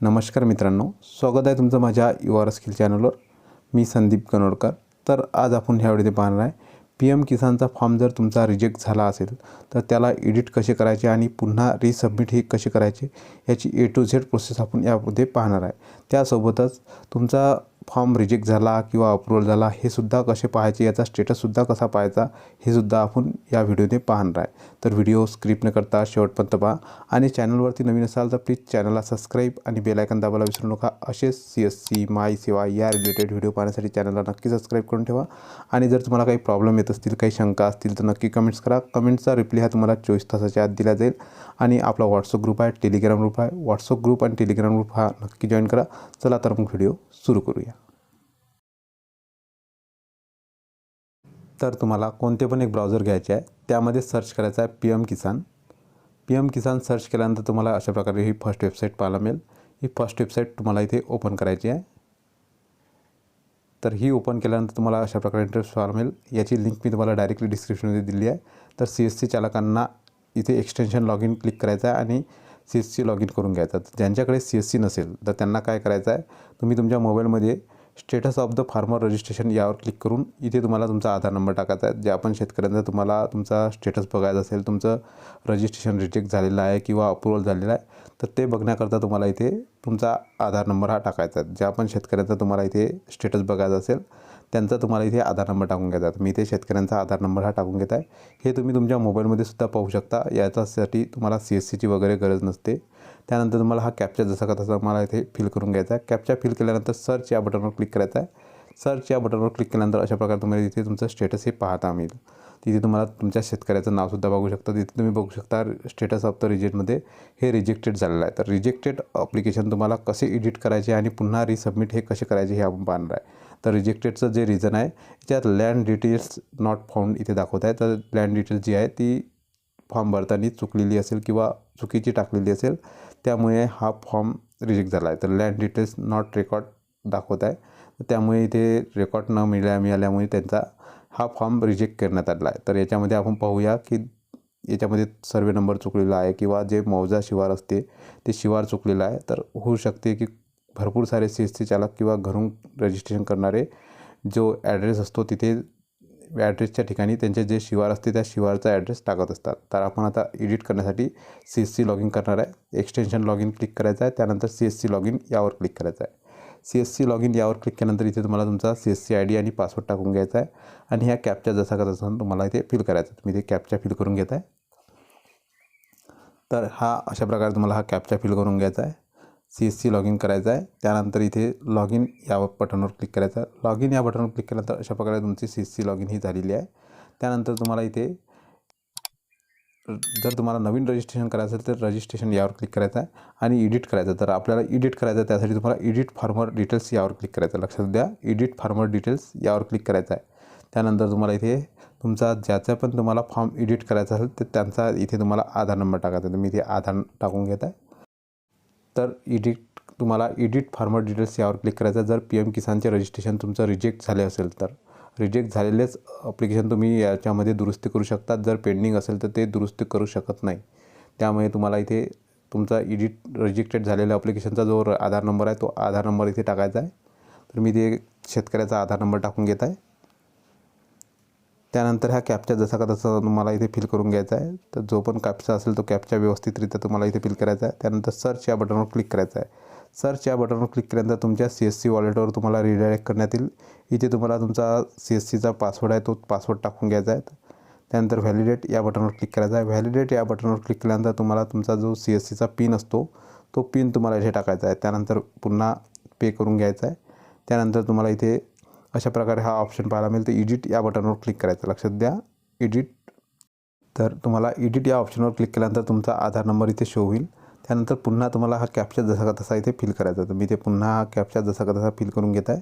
नमस्कार मित्रांनो स्वागत आहे तुमचं माझ्या यू आर स्किल चॅनलवर. मी संदीप कनोडकर. तर आज आपण ह्या व्हिडिओमध्ये पाहणार आहे पी एम किसानचा फॉर्म जर तुमचा रिजेक्ट झाला असेल तर त्याला एडिट कसे करायचे आणि पुन्हा रिसबमिट हे कसे करायचे याची ए टू झेड प्रोसेस आपण यामध्ये पाहणार आहे. त्यासोबतच तुमचा फॉर्म रिजेक्ट झाला किंवा अप्रुव्हल झाला हे सुद्धा कसे पाहायचे याचा स्टेटससुद्धा कसा पाहायचा हे सुद्धा आपण या व्हिडिओने पाहणार आहे. तर व्हिडिओ स्क्रिप्ट न करता शेवटपर्यंत पहा. आणि चॅनलवरती नवीन असाल तर प्लीज चॅनलला सबस्क्राईब आणि बेलायकन दाबायला विसरू नका. असेच सी एस सी माय सेवा या रिलेटेड व्हिडिओ पाहण्यासाठी चॅनलला नक्की सबस्क्राईब करून ठेवा. आणि जर तुम्हाला काही प्रॉब्लेम येत असतील काही शंका असतील तर नक्की कमेंट्स करा. कमेंटचा रिप्लाय हा तुम्हाला चोवीस तासाच्या आत दिला जाईल. आणि आपला व्हॉट्सअप ग्रुप आहे टेलिग्राम ग्रुप आहे. व्हॉट्सअप ग्रुप आणि टेलिग्राम ग्रुप हा नक्की जॉईन करा. चला तर मग व्हिडिओ सुरू करूया. तर तुम्हाला कोणते पण एक ब्राउझर घ्यायचे आहे त्यामध्ये सर्च करायचं आहे P M Kisan. P M Kisan search केल्यानंतर तुम्हाला अशा प्रकारे ही फर्स्ट वेबसाईट पाहायला मिळेल. ही फर्स्ट वेबसाईट तुम्हाला इथे ओपन करायची आहे. तर ही ओपन केल्यानंतर तुम्हाला अशा प्रकारे इंटरेस्ट पाहायला मिळेल. याची लिंक मी तुम्हाला डायरेक्टली डिस्क्रिप्शनमध्ये दिली आहे. तर सी एस सी चालकांना इथे एक्सटेन्शन लॉग इन क्लिक करायचं आहे आणि C S C log in करून घ्यायचा तर ज्यांच्याकडे सी एस सी नसेल तर त्यांना काय करायचं आहे तुम्ही तुमच्या मोबाईलमध्ये status of the farmer registration यावर क्लिक करून इथे तुम्हाला तुमचा आधार नंबर टाकायचा आहे. जे आपण शेतकऱ्यांचा तुम्हाला तुमचा स्टेटस बघायचा असेल तुमचं रजिस्ट्रेशन रिजेक्ट झालेलं आहे किंवा अप्रुव्हल झालेलं आहे तर ते बघण्याकरता तुम्हाला इथे तुमचा आधार नंबर हा टाकायचा आहे. जे आपण शेतकऱ्यांचा तुम्हाला इथे स्टेटस बघायचा असेल त्यांचा तुम्हाला इथे आधार नंबर टाकून घ्यायचा आहे. मी इथे शेतकऱ्यांचा आधार नंबर हा टाकून घेत आहे. हे तुम्ही तुमच्या मोबाईलमध्ये सुद्धा पाहू शकता. याच्यासाठी तुम्हाला सी एस सीची वगैरे गरज नसते. त्यानंतर तुम्हाला हा कॅप्चा जसा का तसा मला इथे फिल करून घ्यायचा आहे. कॅप्चा फिल केल्यानंतर सर्च या बटनवर क्लिक करायचा आहे. सर्च या बटनवर क्लिक केल्यानंतर अशा प्रकारे तुम्हाला इथे तुमचं स्टेटस हे पाहता मिळेल तिथे तुम्हाला तुमच्या शेतकऱ्याचं नावसुद्धा बघू शकता. तिथे तुम्ही बघू शकता स्टेटस ऑफ द रिजेक्टमध्ये हे रिजेक्टेड झालेलं आहे. तर रिजेक्टेड अप्लिकेशन तुम्हाला कसे एडिट करायचे आणि पुन्हा रिसबमिट हे कसे करायचे हे आपण पाहणार आहे. तर रिजेक्टेडचं जे रिझन आहे त्यात लँड डिटेल्स नॉट फाउंड इथे दाखवत आहे. तर लँड डिटेल्स जी आहे ती फॉर्म भरताना चुकलेली असेल किंवा चुकीची टाकलेली असेल त्यामुळे हा फॉर्म रिजेक्ट झाला आहे. तर लँड डिटेल्स नॉट रेकॉर्ड दाखवत आहे. त्यामुळे इथे रेकॉर्ड न मिळाल्या मिळाल्यामुळे त्यांचा हा फॉर्म रिजेक्ट करण्यात आला आहे. तर याच्यामध्ये आपण पाहूया की याच्यामध्ये सर्वे नंबर चुकलेला आहे किंवा जे मौजा शिवार असते ते शिवार चुकलेलं आहे. तर होऊ शकते की भरपूर सारे सी एस सी चालक किंवा घरून रजिस्ट्रेशन करणारे जो ॲड्रेस असतो तिथे ॲड्रेसच्या ठिकाणी त्यांचे जे शिवार असते त्या शिवारचा ॲड्रेस टाकत असतात. तर आपण आता एडिट करण्यासाठी C S C log in करणार आहे. एक्सटेन्शन लॉग इन क्लिक करायचं आहे. त्यानंतर C S C log in यावर क्लिक करायचं आहे. C S C log in यावर क्लिक केल्यानंतर इथे तुम्हाला तुमचा C S C I D आणि पासवर्ड टाकून घ्यायचा आहे. आणि ह्या कॅपच्या जसा का तसा तुम्हाला इथे फिल करायचा आहे. तुम्ही इथे कॅपच्या फिल करून घेत आहे तर हा अशा प्रकारे तुम्हाला हा कॅपच्या फिल करून घ्यायचा आहे. C S C log in करायचं आहे. त्यानंतर इथे लॉग इन या बटनवर क्लिक करायचं आहे. लॉग इन या बटनवर क्लिक केल्यानंतर अशा प्रकारे तुमची C S C log in ही झालेली आहे. त्यानंतर तुम्हाला इथे जर तुम्हाला नवीन रजिस्ट्रेशन करायचं असेल तर रजिस्ट्रेशन यावर क्लिक करायचं आहे आणि एडिट करायचं तर आपल्याला एडिट करायचं आहे त्यासाठी तुम्हाला एडिट फार्मर डिटेल्स यावर क्लिक करायचं लक्षात द्या एडिट फार्मर डिटेल्स यावर क्लिक करायचं आहे. त्यानंतर तुम्हाला इथे तुमचा ज्याचा पण तुम्हाला फॉर्म एडिट करायचा असेल तर त्यांचा इथे तुम्हाला आधार नंबर टाकायचा तर मी इथे आधार टाकून घेत आहे. तर इडिट तुम्हाला एडिट फार्मर डिटेल्स यावर क्लिक करायचं जर पी एम किसानचे रजिस्ट्रेशन तुमचं रिजेक्ट झाले असेल तर. रिजेक्ट झालेलेच अप्लिकेशन तुम्ही याच्यामध्ये दुरुस्ती करू शकता जर पेंडिंग असेल तर ते दुरुस्ती करू शकत नाही. त्यामुळे तुम्हाला इथे तुमचा एडिट रिजेक्टेड झालेल्या अप्लिकेशनचा जो आधार नंबर आहे तो आधार नंबर इथे टाकायचा आहे. तर मी ते शेतकऱ्याचा आधार नंबर टाकून घेत आहे. त्यानंतर ह्या कॅपचा जसा का तसा तुम्हाला इथे फिल करून घ्यायचा आहे. तर जो पण कॅपचा असेल तो कॅपचा व्यवस्थितरित्या तुम्हाला इथे फिल करायचा आहे. त्यानंतर सर्च या बटनवर क्लिक करायचं आहे. सर्च या बटनवर क्लिक केल्यानंतर तुमच्या सी एस सी वॉलेटवर तुम्हाला रिडायरेक्ट करण्यात येईल. इथे तुम्हाला तुमचा सी एस सीचा पासवर्ड आहे तो पासवर्ड टाकून घ्यायचा आहे. त्यानंतर व्हॅलिडेट या बटनवर क्लिक करायचा आहे. व्हॅलिडेट या बटनवर क्लिक केल्यानंतर तुम्हाला तुमचा जो सी एस सीचा पिन असतो तो पिन तुम्हाला इथे टाकायचा आहे. त्यानंतर पुन्हा पे करून घ्यायचा आहे. त्यानंतर तुम्हाला इथे अशा प्रकारे हा ऑप्शन पाहायला मिळेल तर एडिट या बटनवर क्लिक करायचं. लक्षात द्या. एडिट तर तुम्हाला एडिट या ऑप्शनवर क्लिक केल्यानंतर तुमचा आधार नंबर इथे शो होईल. त्यानंतर पुन्हा तुम्हाला हा कॅप्चा जसा का तसा इथे फिल करायचा तर मी ते पुन्हा हा कॅप्चा जसा का तसा फिल करून घेत आहे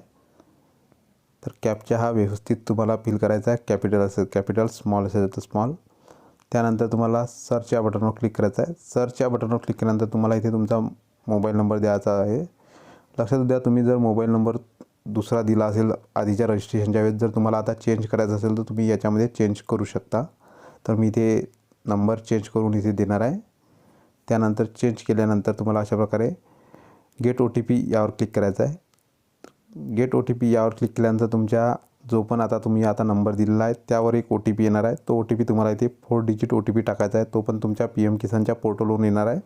तर कॅपचा हा व्यवस्थित तुम्हाला फिल करायचा आहे. कॅपिटल असेल कॅपिटल स्मॉल असेल तर स्मॉल त्यानंतर तुम्हाला सर्च या बटनवर क्लिक करायचं आहे. सर्च या बटनवर क्लिक केल्यानंतर तुम्हाला इथे तुमचा मोबाईल नंबर द्यायचा आहे. लक्षात द्या तुम्ही जर मोबाईल नंबर दुसरा दिला असेल आधीच्या रजिस्ट्रेशनच्या वेळेस जर तुम्हाला आता चेंज करायचं असेल तर तुम्ही याच्यामध्ये चेंज करू शकता. तर मी ते नंबर चेंज करून इथे देणार आहे. त्यानंतर चेंज केल्यानंतर तुम्हाला अशा प्रकारे गेट ओ टी पी यावर क्लिक करायचं आहे. गेट ओ टी पी यावर क्लिक केल्यानंतर तुमच्या जो पण आता तुम्ही आता नंबर दिलेला आहे त्यावर एक ओ टी पी येणार आहे. तो ओ टी पी तुम्हाला इथे four digit O T P टाकायचा आहे. तो पण तुमच्या पी एम किसानच्या पोर्टलवरून येणार आहे.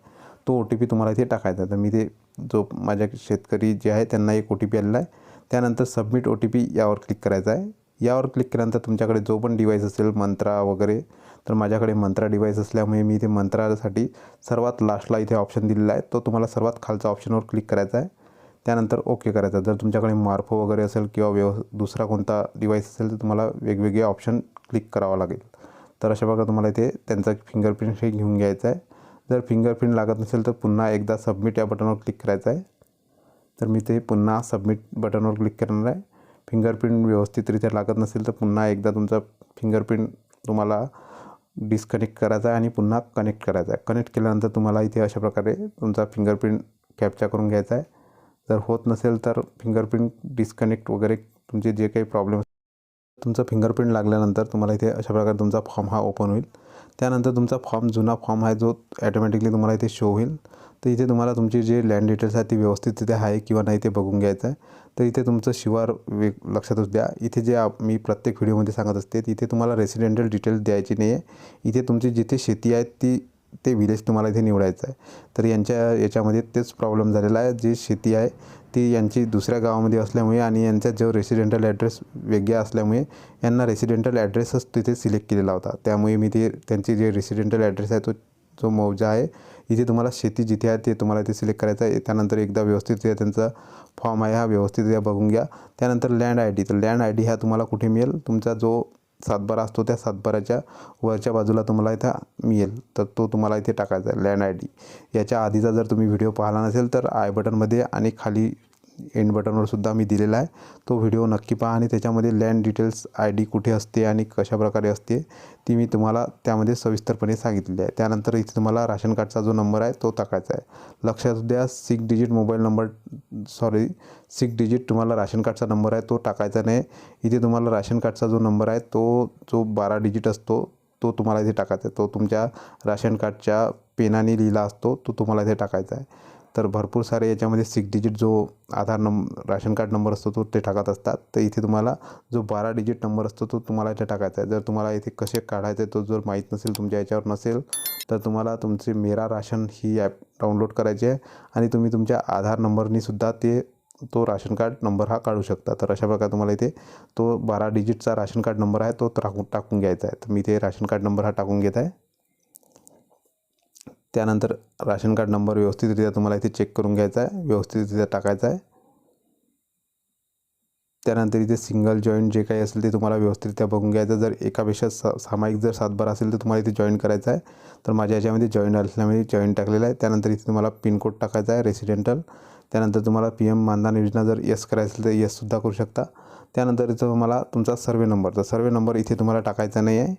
तो ओ टी पी तुम्हाला इथे टाकायचा आहे. तर मी ते जो माझ्या शेतकरी जे आहे त्यांना एक ओ टी पी आलेला आहे. त्यानंतर सबमिट ओ टी पी यावर क्लिक करायचा आहे. यावर क्लिक केल्यानंतर तुमच्याकडे जो पण डिवाईस असेल मंत्रा वगैरे तर माझ्याकडे मंत्रा डिवाईस असल्यामुळे मी इथे मंत्रासाठी सर्वात लास्टला इथे ऑप्शन दिलेला आहे. तो तुम्हाला सर्वात खालचा ऑप्शनवर क्लिक करायचा आहे. त्यानंतर ओके करायचा. जर तुमच्याकडे मार्फो वगैरे असेल किंवा व्यव दुसरा कोणता डिवाईस असेल तर तुम्हाला वेगवेगळे ऑप्शन क्लिक करावं लागेल. तर अशा प्रकारे तुम्हाला इथे त्यांचा फिंगरप्रिंट हे घेऊन घ्यायचा आहे. जर फिंगरप्रिंट लागत नसेल तर पुन्हा एकदा सबमिट या बटनवर क्लिक करायचं आहे. तर मी ते पुन्हा सबमिट बटनवर क्लिक करणार आहे. फिंगरप्रिंट व्यवस्थितरित्या लागत नसेल तर पुन्हा एकदा तुमचा फिंगरप्रिंट तुम्हाला डिस्कनेक्ट करायचा आहे आणि पुन्हा कनेक्ट करायचा आहे. कनेक्ट केल्यानंतर तुम्हाला इथे अशा प्रकारे तुमचा फिंगरप्रिंट कॅप्चा करून घ्यायचा आहे. जर होत नसेल तर फिंगरप्रिंट डिस्कनेक्ट वगैरे तुमचे जे काही प्रॉब्लेम तुमचा फिंगरप्रिंट लागल्यानंतर तुम्हाला इथे अशा प्रकारे तुमचा फॉर्म हा ओपन होईल. त्यानंतर तुमचा फॉर्म जुना फॉर्म आहे जो ॲटोमॅटिकली तुम्हाला इथे शो होईल. तर इथे तुम्हाला तुमची जे लँड डिटेल्स आहे ती व्यवस्थित तिथे आहे किंवा नाही ते बघून घ्यायचं आहे. तर इथे तुमचं शिवार वेग लक्षातच द्या. इथे जे मी प्रत्येक व्हिडिओमध्ये सांगत असते तिथे तुम्हाला रेसिडेंटल डिटेल्स द्यायची नाही आहे इथे तुमची जिथे शेती आहे ती ते विलेज तुम्हाला इथे निवडायचं आहे. तर यांच्या याच्यामध्ये तेच प्रॉब्लेम झालेला आहे. जी शेती आहे ती यांची दुसऱ्या गावामध्ये असल्यामुळे आणि यांचा जो रेसिडेंटल ॲड्रेस वेगळा असल्यामुळे यांना रेसिडेंटल ॲड्रेसच तिथे सिलेक्ट केलेला होता. त्यामुळे मी ते त्यांची जे रेसिडेंटल ॲड्रेस आहे तो जो मौजा आहे. इथे तुम्हाला शेती जिथे आहे ते तुम्हाला इथे सिलेक्ट करायचं आहे. त्यानंतर एकदा व्यवस्थित त्यांचा फॉर्म आहे हा व्यवस्थित बघून घ्या. त्यानंतर लँड आय डी तर लँड आय डी हा तुम्हाला कुठे मिळेल? तुमचा जो सातबारा असतो त्या सातबाराच्या वरच्या बाजूला तुम्हाला इथं मिळेल. तर तो तुम्हाला इथे टाकायचा आहे लँड आय डी याच्या आधीचा जर तुम्ही व्हिडिओ पाहिला नसेल तर आय बटनमध्ये आणि खाली एंड बटनवर सुद्धा मी दिलेला आहे. तो व्हिडिओ नक्की पहा आणि त्याच्यामध्ये लँड डिटेल्स आय डी कुठे असते आणि कशाप्रकारे असते ती मी तुम्हाला त्यामध्ये सविस्तरपणे सांगितलेली आहे. त्यानंतर इथे तुम्हाला राशन कार्डचा जो नंबर आहे तो टाकायचा आहे. लक्षात द्या six digit mobile number sorry six digit तुम्हाला राशन कार्डचा नंबर आहे तो टाकायचा नाही. इथे तुम्हाला राशन कार्डचा जो नंबर आहे तो जो बारा डिजिट असतो तो तुम्हाला इथे टाकायचा आहे. तो तुमच्या राशन कार्डच्या पेनाने लिहिला असतो तो तुम्हाला इथे टाकायचा आहे. तर भरपूर सारे याच्यामध्ये सिक्स डिजिट जो आधार नंब राशन कार्ड नंबर असतो तो ते टाकत असतात. तर इथे तुम्हाला जो बारा डिजिट नंबर असतो तो तुम्हाला इथे टाकायचा आहे. जर तुम्हाला इथे कसे काढायचे तो जर माहीत नसेल तुमच्या याच्यावर नसेल तर तुम्हाला तुमचे मेरा राशन ही ॲप डाउनलोड करायची आहे. आणि तुम्ही तुमच्या आधार नंबरनीसुद्धा ते तो राशन कार्ड नंबर हा काढू शकता. तर अशा प्रकारे तुम्हाला इथे तो बारा डिजिटचा राशन कार्ड नंबर आहे तो टाकून टाकून घ्यायचा आहे. तर मी ते राशन कार्ड नंबर हा टाकून घेत आहे. त्यानंतर राशन कार्ड नंबर व्यवस्थितरित्या तुम्हाला इथे चेक करून घ्यायचा आहे. व्यवस्थितरित्या टाकायचा आहे. त्यानंतर इथे सिंगल जॉईंट जे काही असेल ते तुम्हाला व्यवस्थितरित्या बघून घ्यायचं जर एकापेक्षा स सामायिक जर सातबारा असेल तर तुम्हाला इथे जॉईन करायचं आहे. तर माझ्या याच्यामध्ये जॉईन असल्यामुळे जॉईन टाकलेलं आहे. त्यानंतर इथे तुम्हाला पिनकोड टाकायचा आहे रेसिडेंटल त्यानंतर तुम्हाला पी एम मानधन योजना जर यस करायचं असेल तर येससुद्धा करू शकता. त्यानंतर इथं तुम्हाला तुमचा सर्वे नंबर तर सर्वे नंबर इथे तुम्हाला टाकायचा नाही आहे.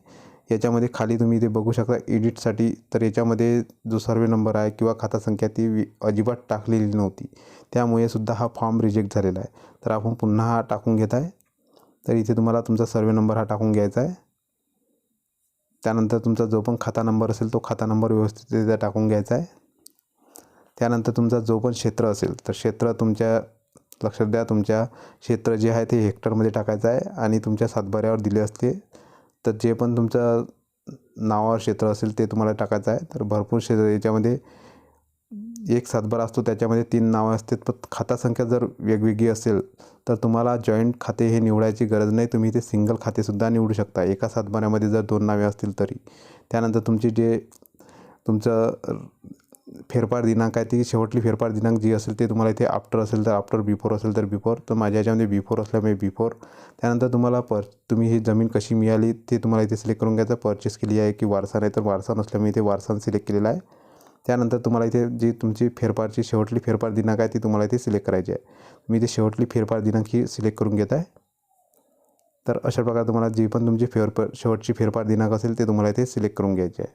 याच्यामध्ये खाली तुम्ही इथे बघू शकता एडिटसाठी. तर याच्यामध्ये जो सर्वे नंबर आहे किंवा खाता संख्या ती वि अजिबात टाकलेली नव्हती. त्यामुळे सुद्धा हा फॉर्म रिजेक्ट झालेला आहे. तर आपण पुन्हा हा टाकून घेत आहे. तर इथे तुम्हाला तुमचा सर्वे नंबर हा टाकून घ्यायचा आहे. त्यानंतर तुमचा जो पण खाता नंबर असेल तो खाता नंबर व्यवस्थितरित्या टाकून घ्यायचा आहे. त्यानंतर तुमचा जो पण क्षेत्र असेल तर क्षेत्र तुमच्या लक्षात द्या तुमच्या क्षेत्र जे आहे ते हेक्टरमध्ये टाकायचं आहे आणि तुमच्या सातबाऱ्यावर दिले असते. तर जे पण तुमचं नावावर क्षेत्र असेल ते तुम्हाला टाकायचं आहे. तर भरपूर क्षेत्र याच्यामध्ये एक सातबारा असतो. त्याच्यामध्ये तीन नावं असतात पण खाता संख्या जर वेगवेगळी असेल तर तुम्हाला जॉईंट खाते हे निवडायची गरज नाही. तुम्ही ते सिंगल खातेसुद्धा निवडू शकता. एका सातबाऱ्यामध्ये जर दोन नावे असतील तरी. त्यानंतर तुमची जे तुमचं फेरफार दिनांक आहे ती शेवटली फेरफार दिनांक जी असेल ते तुम्हाला इथे आफ्टर असेल तर आफ्टर बिफोर असेल तर बिफोर तर माझ्या याच्यामध्ये बिफोर असल्यामुळे बिफोर त्यानंतर तुम्हाला पर तुम्ही ही जमीन कशी मिळाली ते तुम्हाला इथे सिलेक्ट करून घ्यायचं. परचेस केली आहे की वारसा नाही तर वारसा नसल्यामुळे इथे वारसा सिलेक्ट केलेला आहे. त्यानंतर तुम्हाला इथे जी तुमची फेरफारची शेवटली फेरफार दिनांक आहे ती तुम्हाला इथे सिलेक्ट करायची आहे. मी इथे शेवटली फेरफार दिनांक ही सिलेक्ट करून घेत आहे. तर अशा प्रकारे तुम्हाला जी पण तुमची फेरफार शेवटची फेरफार दिनांक असेल ते तुम्हाला इथे सिलेक्ट करून घ्यायची आहे.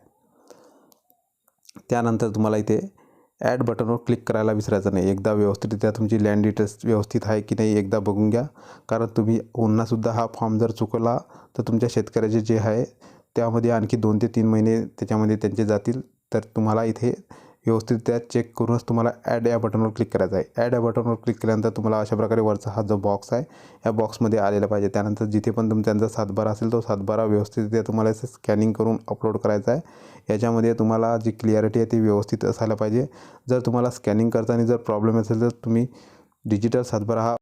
त्यानंतर तुम्हाला इथे ॲड बटनवर क्लिक करायला विसरायचं नाही. एकदा व्यवस्थितरित्या तुमची लँड डिटेल्स व्यवस्थित आहे की नाही एकदा बघून घ्या. कारण तुम्ही पुन्हासुद्धा हा फॉर्म जर चुकला तर तुमच्या शेतकऱ्याचे जे आहे त्यामध्ये आणखी दोन ते तीन महिने त्याच्यामध्ये त्यांचे जातील. तर तुम्हाला इथे व्यवस्थित त्या चेक करूनच तुम्हाला ॲड या बटनवर क्लिक करायचं आहे. ॲड या बटनवर क्लिक केल्यानंतर तुम्हाला अशा प्रकारे वरचा हा जो बॉक्स आहे या बॉक्समध्ये आलेला पाहिजे. त्यानंतर जिथे पण तुम त्यांचा सातबारा असेल तो सातबारा व्यवस्थितरित्या तुम्हाला स्कॅनिंग करून अपलोड करायचा आहे. याच्यामध्ये तुम्हाला जी क्लिअरिटी आहे ती व्यवस्थित असायला पाहिजे. जर तुम्हाला स्कॅनिंग करताना जर प्रॉब्लेम असेल तर तुम्ही डिजिटल सातबारा हा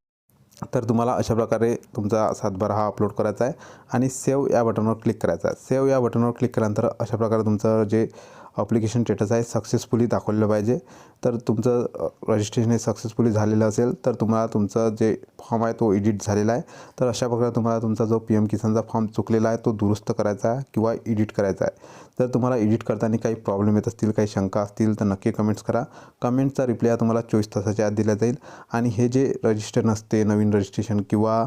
तर तुम्हाला अशा प्रकारे तुमचा सातबारा हा अपलोड करायचा आहे. आणि सेव्ह या बटनवर क्लिक करायचा आहे. सेव्ह या बटनवर क्लिक केल्यानंतर अशा प्रकारे तुमचं जे अप्लिकेशन स्टेटस आहे सक्सेसफुली दाखवलं पाहिजे. तर तुमचं रजिस्ट्रेशन हे सक्सेसफुली झालेलं असेल तर तुम्हाला तुमचं जे फॉर्म आहे तो एडिट झालेला आहे. तर अशा प्रकारे तुम्हाला तुमचा जो पी एम किसानचा फॉर्म चुकलेला आहे तो दुरुस्त करायचा आहे किंवा एडिट करायचा आहे. जर तुम्हाला एडिट करताना काही प्रॉब्लेम येत असतील काही शंका असतील तर नक्की कमेंट्स करा. कमेंटचा रिप्लाय तुम्हाला चोवीस तासाच्या आत दिला जाईल. आणि हे जे रजिस्टर नसते नवीन रजिस्ट्रेशन किंवा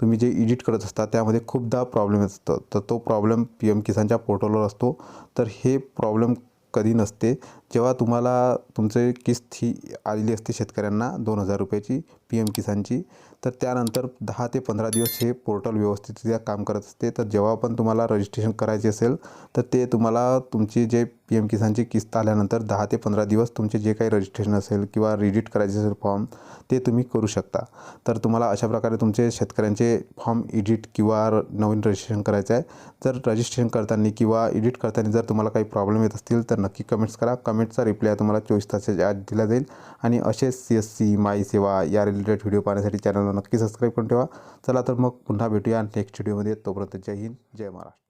तुम्ही जे एडिट करत असता त्यामध्ये खूपदा प्रॉब्लेम येत असतो. तर तो प्रॉब्लेम पी एम किसानच्या पोर्टलवर असतो. तर हे प्रॉब्लेम कधी नसते. जेव्हा तुम्हाला तुमचे किस्त ही आलेली असते शेतकऱ्यांना दोन हजार रुपयाची पी एम किसानची तर त्यानंतर दहा ते पंधरा दिवस हे पोर्टल व्यवस्थितरित्या काम करत असते. तर जेव्हा पण तुम्हाला रजिस्ट्रेशन करायचे असेल तर ते तुम्हाला तुमची जे पी एम किसानची किस्त आल्यानंतर दहा ते पंधरा दिवस तुमचे जे काही रजिस्ट्रेशन असेल किंवा रिडिट करायचे असेल फॉर्म ते तुम्ही करू शकता. तर तुम्हाला अशा प्रकारे तुमचे शेतकऱ्यांचे फॉर्म एडिट किंवा नवीन रजिस्ट्रेशन करायचं आहे. जर रजिस्ट्रेशन करताना किंवा एडिट करताना जर तुम्हाला काही प्रॉब्लेम येत असतील तर नक्की कमेंट्स करा. कमेंटचा रिप्लाय तुम्हाला चोवीस तासाच्या आत दिला जाईल. आणि असेच सी एस सी माई सेवा या रिलेटेड व्हिडिओ पाहण्यासाठी चॅनल चॅनलला नक्की सबस्क्राईब करून ठेवा. चला तर मग पुन्हा भेटूया नेक्स्ट व्हिडिओमध्ये तोपर्यंत जय हिंद जय महाराष्ट्र.